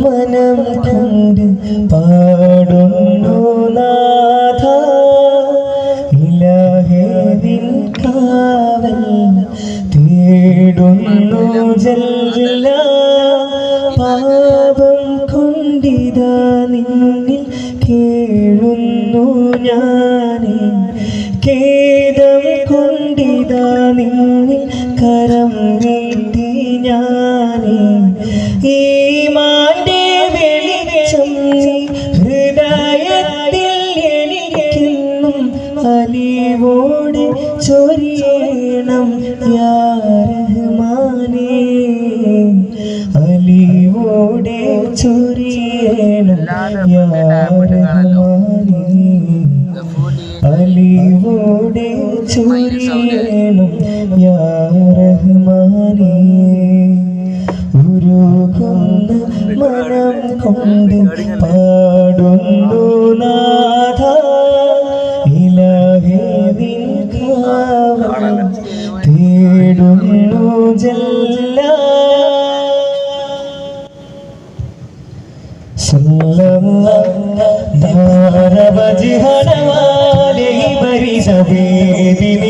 മനം കണ്ട് പാടുന്നു നാഥ. ഇലാഹേ നിൻ കാവൽ തേടുന്നു ജല്ല. പാപം കൊണ്ടിതാ നിന്നിൽ കേഴുന്നു ഞാനേ. കേദം കൊണ്ടിതാ നിന്നിൽ കരം നീട്ടി ഞാനേ ചൊരിയണം യാരഹ്മാനെ അലിവോടെ ചൊരിയണം യാരഹ്മാനെ അലിവോടെ ചൊരിയണം ധാരവജി ഹണമാലി ബരി സബേദിനി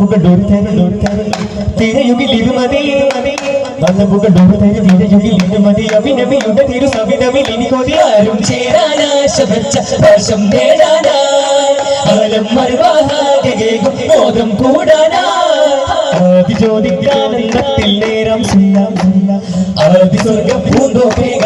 വലമുകളോട് തരും തിരയുകിൽ ഇരുമതി വലമുകളോട് തരും തിരയുകിൽ ഇരുമതി അഭിനവിയുടെ തിരു സവിതവിൽ ഇനി കൊതി ആരും ചേരാനാശവച്ച വർഷം നേടാനാ. കാലം മറുവാഹാകേകും മോദം കൂടാനാ. ആദിജ്യോതിക്കാനന്ദത്തിൽ നേരം ചെയ്യാം. ആദിസ്വർഗം പൂന്തോപ്പേക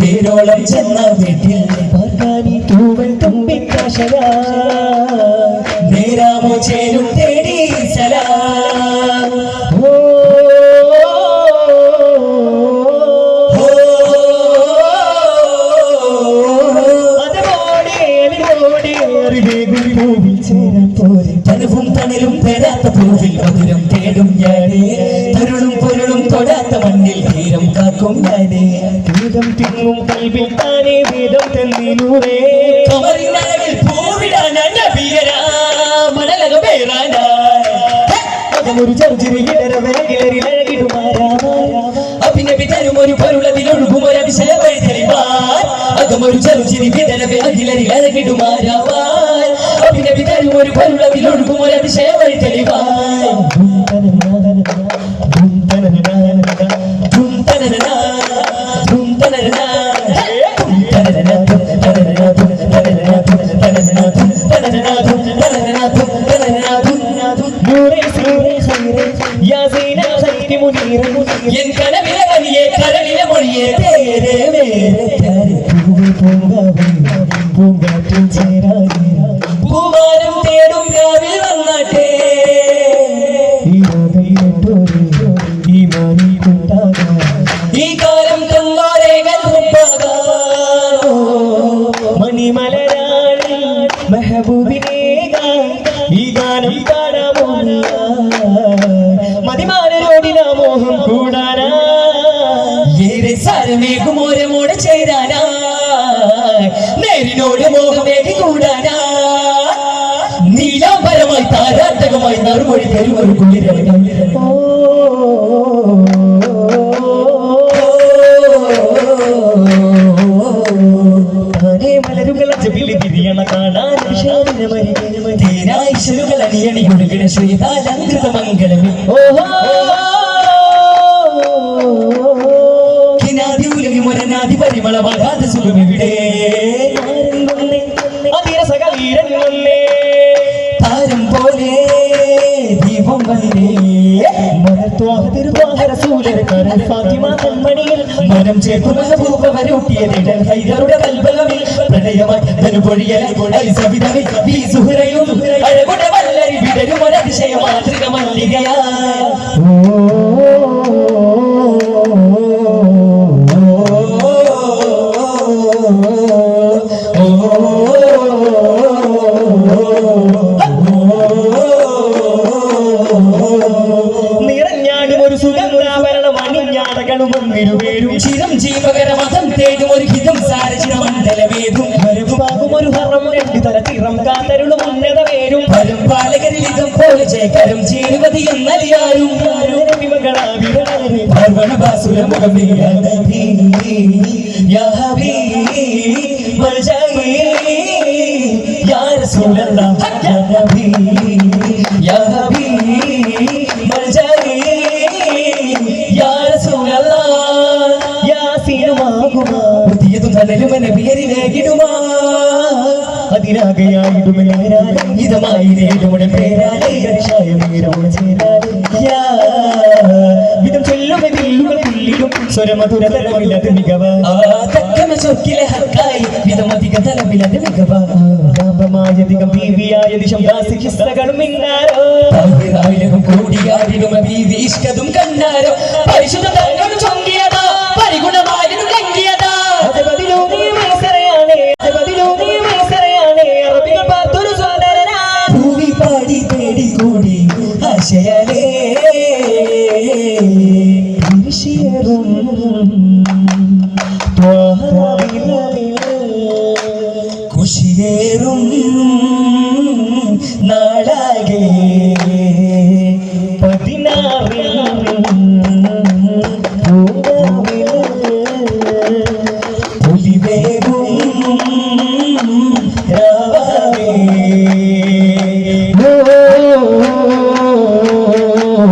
പേരോളം ചെന്ന വീട്ടിൽ തുമ്പിക്കാശരാ നേരാമോ ചേരും തേടി സലാം. അറിവേഗം പൂവിൽ ചേരാൻ പോരെ. തനുവും തണലും തരാത്ത പൂവിൽ മധുരം തേടും ഞാനേ. തരുളും പൊരുളും തൊടാത്ത മണ്ണിൽ തീരം കാക്കും ഞാനേ. ഭൂതം തിങ്ങും കൽവിൽ താനേ വേദം തന്നിലൂടെ കമറിനഴകിൽ പൂവിടാനാ നബിയരാ മണലക പേറാനാ. ഒരു ചെറുചിരി ഇടര അഴകിടുമാരാ. അഭിനവി തരും ഒരു പൊരുളതിലൊഴുകും ഒരു അതിശയ വഴി തെളിവാൻ അകമൊരു ചെറുചിരി വിതരവെ അഖിലരി ഒരു உங்களது சேவை தெளிவாய் என் கனவில வழியே கடலில மொழியே பேரே வேறு பூங்கா பூங்கா பூங்கா பூங்கா മേഘമോരമോട് ചേരാനാ. നേരിനോട് മോഹമേകി കൂടാനാ. നീലാംബരമായി താരാട്ടകമായി നറുമൊഴി തരുമൊരു കുളിരണം ീരാശ്വരുകൾ ഓഹോ. മുരനാതി പരിമള വരാതെ സുഖമിവിടെ താരം പോലെ ദീപം വന്നേ മനം ചേർത്തുള്ള ഹൈദറുടെ കൽബലമിൽ. പ്രണയമായി സുഹൃ സുഗന്ധാഭരണം അണിഞ്ഞാടകളും ചിരം ജീവകരമതം തേടും ഒരു ഹിതം സാരചിത മണ്ഡലമേതും വരവുമാകും ഒരു ഹറം രണ്ട് തല ചിറം കാത്തരുളും ഉന്നത വേരും വരും പാലകരിൽ ഇതം പോലെ ചേരുവതി എന്നറിയാരും പാർവണ ബാസുര മുഖം യാ ഹബീബ് മർജായി യാ റസൂലല്ലാഹ് യാ നബി യാ ഹബീബ് കണ്ടാരോ വീവീഷ്കതും കണ്ണാരോ പരിശുദ്ധ തങ്ങളും കുശിയേറും നാടാകെ പതിനാറിൽ പുലിവേകും രാവാവേ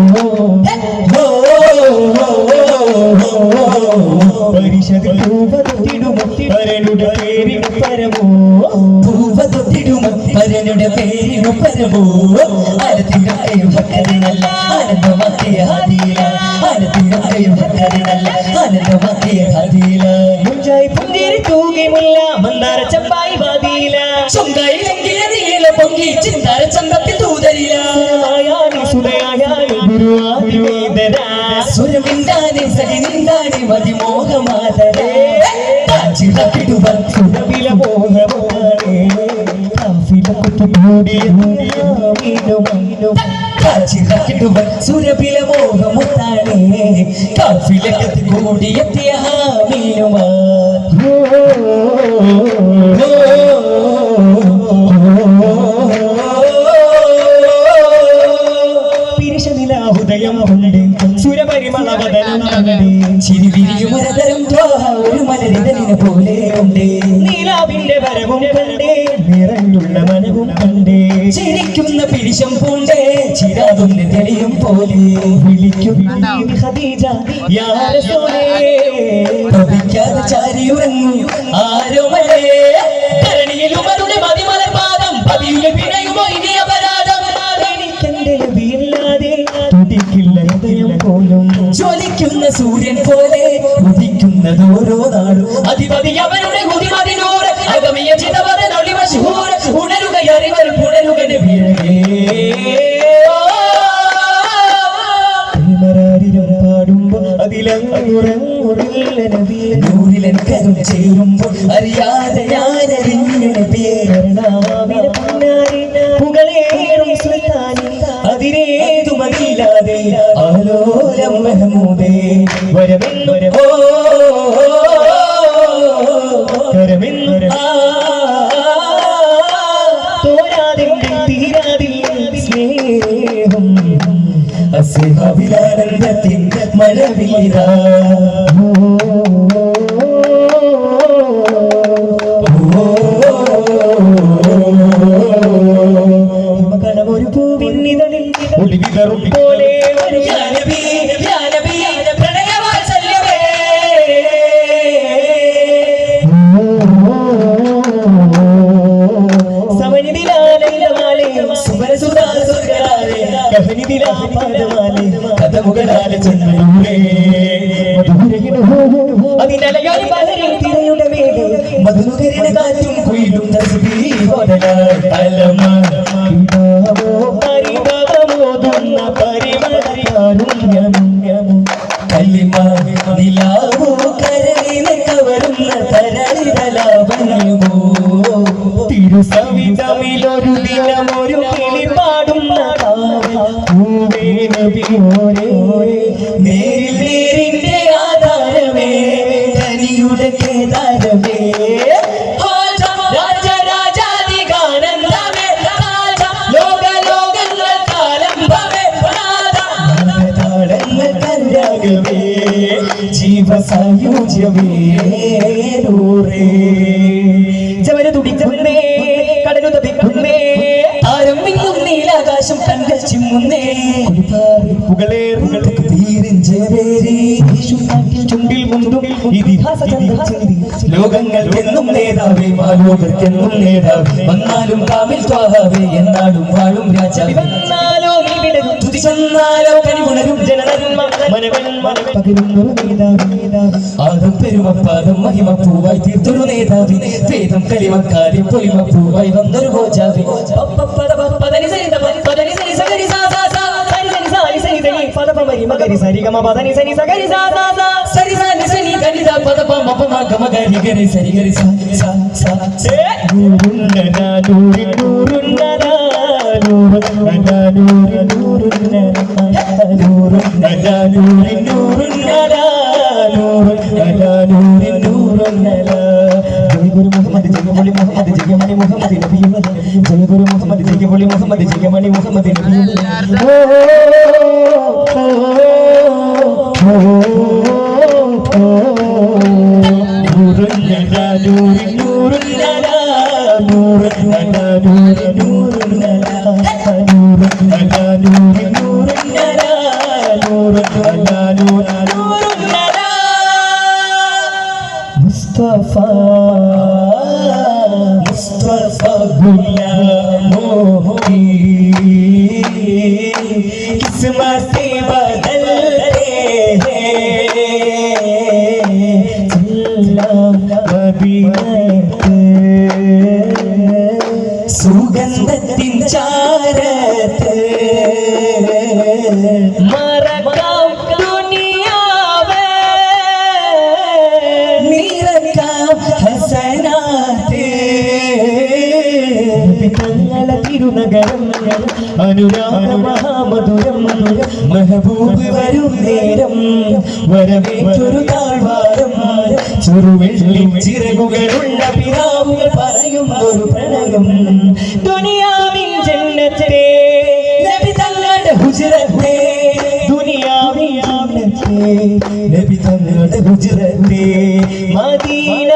പരിഷത്തിൽ പരനുടെ പേരിന് പരമോ പൂവതൊട്ടിടുമോ പരനുടെ പേരിനു പരമോ ആനത്തിനക്കയും ഭക്തരിനല്ല ആനന്ദമാക്കിയ ഹതിയില ആനത്തിനക്കയും ഭക്തരിനല്ല ആനന്ദമാക്കിയ ഹതിയില മുഞ്ചായി പുഞ്ചേരി തൂകിമുല്ല മന്ദാര ചമ്പായി വാതിയില. ചൊങ്കയിലെങ്കിയ നീല പൊങ്കി ചിന്താര ചന്തത്തിൽ തൂതരില. ആയാലും സുതയായാലും ഗുരുവായൂരേതരാ സുരമിണ്ടാനെ സഹി നിന്താനെ മതിമോഹമാതരേ കാച്ചിടക്കിടുവൻ സുരപില മോഹമുത്താണേ കാഫിലക്കത്ത് കൂടിയെത്തിയ ഹാമീനുമാ പോലെ വിളിക്കും ഖദീജ യാ ചാരിയുറങ്ങും ആരോമലേ ഹൃദയം പോലും ജ്വലിക്കുന്ന സൂര്യൻ പോലെ ഉദിക്കുന്നത് ഓരോ നാളും. അധിപതി അവരുടെ നബിയെ നൂറിലെക്കരും ചേരുമ്പോൾ അറിയാതെ കരുണാവിന പുന്നാരി പുകളേറും സുൽത്താനി. അതിരേതുമതില്ലാതെ ആലോലം മെഹമൂദേ. വരമെന്നൊരു ഓ കരമെന്നൊരു തോരാതിന്റെ അസിഹാവിലാനന്ദത്തിൻ മഴവില്ലാ കണമൊരു പൂവിന്നിതളിൽ ഒളിവിതറും പോലെ ഒരു കല്ലിമ നിലാവോ കരളിനെ കവരുന്ന തരളിതലാവണ്യമോ തിരുസവിധമിലൊരു ജീവസായുജ്യമേ നൂറേ. ജവന തുടിക്കുന്നേ കടലു തപിക്കുന്നേ ആരം മിന്നും നീലാകാശം കണ്ടൽ ചിമ്മുന്നേ. പുകളേറുകൾ ചുണ്ടിൽ മുണ്ടും ഇതിഹാസ ചന്ദ്രചിന്തി ലോകങ്ങൾക്കെന്നും നേതാവേ മാലോകർക്കെന്നും നേതാവേ. വന്നാലും കാവിൽ ത്വാഹാവേ എന്നാലും വാഴും രാജാവേ. ചെന്നാലോ കനിവുണരും ജനനന്മ മനവന്മ പകരുന്നു നേതാവ് ആദം പെരുമപ്പാദം മഹിമപ്പൂവായി തീർത്തൊരു നേതാവി. വേദം കളിമക്കാരി പൊലിമപ്പൂവായി വന്നൊരു ഗോജാവി പപ്പപ്പദപപ്പദനി സരിത പപ്പദനി സരി സഗരി സാ സാ സാ. സരി സരി സാരി സരി സരി പദപമരി മകരി സരി പദനി സരി സഗരി സാ സാ സാ. സരി സാ നി സനി ഗനിത പദപ മപമ ഗമ ഗരി ഗരി സരി ഗരി സാ സാ സാ നൂറുന്നന നൂറി നൂറുന്നന നൂറുന്നന നൂറി നൂറുന്നന നൂറുന്നന നൂറി നൂറുന്നന നൂറുന്നന നൂറി നൂറുന്നന ജയ ഗുരു മുഹമ്മദ് ജയമണി മുഹമ്മദ് ജയമണി മുഹമ്മദ് നബിയുള്ളാഹ് ജയ ഗുരു മുഹമ്മദ് ജയമണി മുഹമ്മദ് ജയമണി മുഹമ്മദ് നബിയുള്ളാഹ് ഓ ഓ ഓ Mustafa, Mustafa, തങ്ങള തിരുനഗരം അനുരാഗ മഹാമധുരം മെഹബൂബ് വരും നേരം വരവേറ്റൊരു താഴ്വാരം. ചെറുവെള്ളി ചിറകുകളുള്ള പിതാവുകൾ ഒരു പ്രണയം. ദുനിയാവിൻ ജന്നത്തെ നബി തങ്ങളുടെ ഹുജറത്തെ. ദുനിയാവിൻ ജന്നത്തെ നബി തങ്ങളുടെ ഹുജറത്തെ. മദീന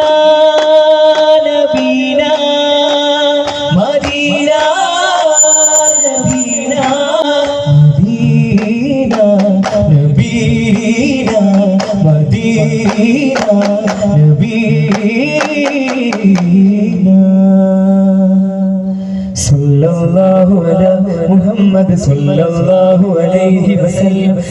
സല്ലല്ലാഹു